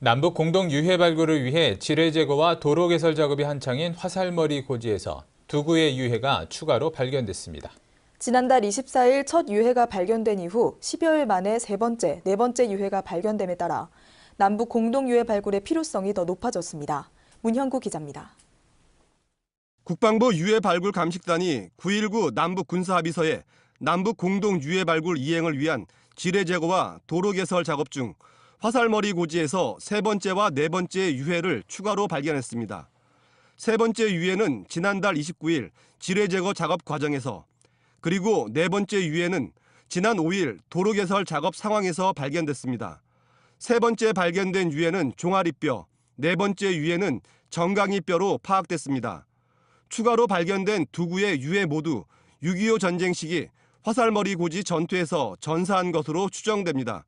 남북 공동 유해 발굴을 위해 지뢰 제거와 도로 개설 작업이 한창인 화살머리 고지에서 두 구의 유해가 추가로 발견됐습니다. 지난달 24일 첫 유해가 발견된 이후 10여일 만에 세 번째, 네 번째 유해가 발견됨에 따라 남북 공동 유해 발굴의 필요성이 더 높아졌습니다. 문현구 기자입니다. 국방부 유해 발굴 감식단이 9.19 남북 군사 합의서에 남북 공동 유해 발굴 이행을 위한 지뢰 제거와 도로 개설 작업 중 화살머리 고지에서 세 번째와 네 번째 유해를 추가로 발견했습니다. 세 번째 유해는 지난달 29일 지뢰 제거 작업 과정에서 그리고 네 번째 유해는 지난 5일 도로 개설 작업 상황에서 발견됐습니다. 세 번째 발견된 유해는 종아리뼈, 네 번째 유해는 정강이뼈로 파악됐습니다. 추가로 발견된 두 구의 유해 모두 6.25 전쟁 시기 화살머리 고지 전투에서 전사한 것으로 추정됩니다.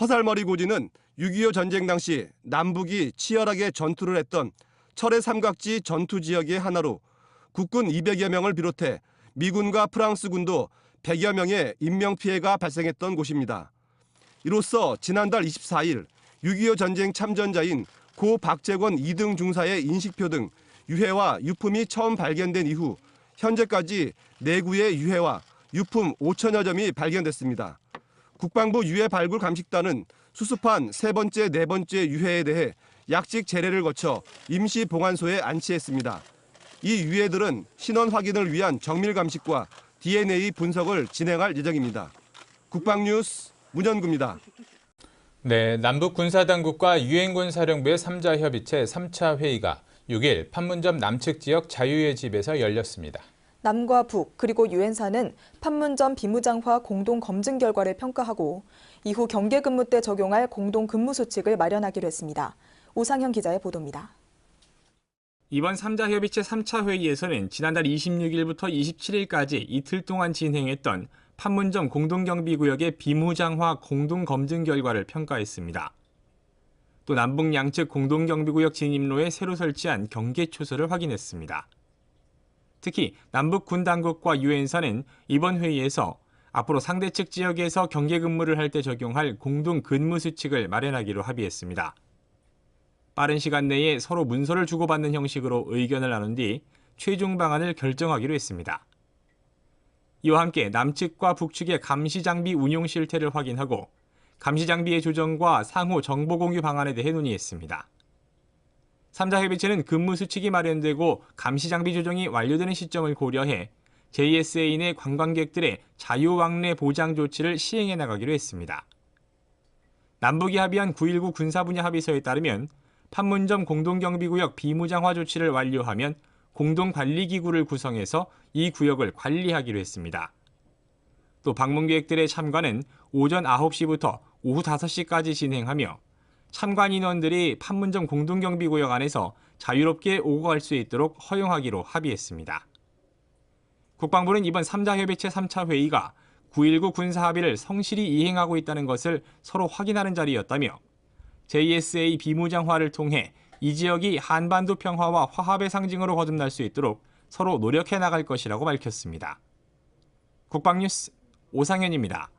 화살머리 고지는 6.25 전쟁 당시 남북이 치열하게 전투를 했던 철의 삼각지 전투 지역의 하나로 국군 200여 명을 비롯해 미군과 프랑스군도 100여 명의 인명피해가 발생했던 곳입니다. 이로써 지난달 24일 6.25 전쟁 참전자인 고 박재권 2등 중사의 인식표 등 유해와 유품이 처음 발견된 이후 현재까지 내구의 유해와 유품 5천여 점이 발견됐습니다. 국방부 유해 발굴 감식단은 수습한 세 번째, 네 번째 유해에 대해 약식 재래를 거쳐 임시 보관소에 안치했습니다. 이 유해들은 신원 확인을 위한 정밀 감식과 DNA 분석을 진행할 예정입니다. 국방뉴스 문현구입니다. 네, 남북 군사당국과 유엔군 사령부의 3자 협의체 3차 회의가 6일 판문점 남측 지역 자유의 집에서 열렸습니다. 남과 북 그리고 유엔사는 판문점 비무장화 공동 검증 결과를 평가하고 이후 경계 근무 때 적용할 공동 근무 수칙을 마련하기로 했습니다. 오상현 기자의 보도입니다. 이번 3자 협의체 3차 회의에서는 지난달 26일부터 27일까지 이틀 동안 진행했던 판문점 공동경비구역의 비무장화 공동 검증 결과를 평가했습니다. 또 남북 양측 공동경비구역 진입로에 새로 설치한 경계 초소를 확인했습니다. 특히 남북 군 당국과 유엔사는 이번 회의에서 앞으로 상대 측 지역에서 경계 근무를 할 때 적용할 공동 근무 수칙을 마련하기로 합의했습니다. 빠른 시간 내에 서로 문서를 주고받는 형식으로 의견을 나눈 뒤 최종 방안을 결정하기로 했습니다. 이와 함께 남측과 북측의 감시 장비 운용 실태를 확인하고 감시 장비의 조정과 상호 정보 공유 방안에 대해 논의했습니다. 3자 협의체는 근무 수칙이 마련되고 감시 장비 조정이 완료되는 시점을 고려해 JSA 내 관광객들의 자유 왕래 보장 조치를 시행해 나가기로 했습니다. 남북이 합의한 9.19 군사 분야 합의서에 따르면 판문점 공동경비구역 비무장화 조치를 완료하면 공동관리기구를 구성해서 이 구역을 관리하기로 했습니다. 또 방문 객들의 참관은 오전 9시부터 오후 5시까지 진행하며 참관 인원들이 판문점 공동경비구역 안에서 자유롭게 오고 갈 수 있도록 허용하기로 합의했습니다. 국방부는 이번 3자 협의체 3차 회의가 9.19 군사 합의를 성실히 이행하고 있다는 것을 서로 확인하는 자리였다며 JSA 비무장화를 통해 이 지역이 한반도 평화와 화합의 상징으로 거듭날 수 있도록 서로 노력해 나갈 것이라고 밝혔습니다. 국방뉴스 오상현입니다.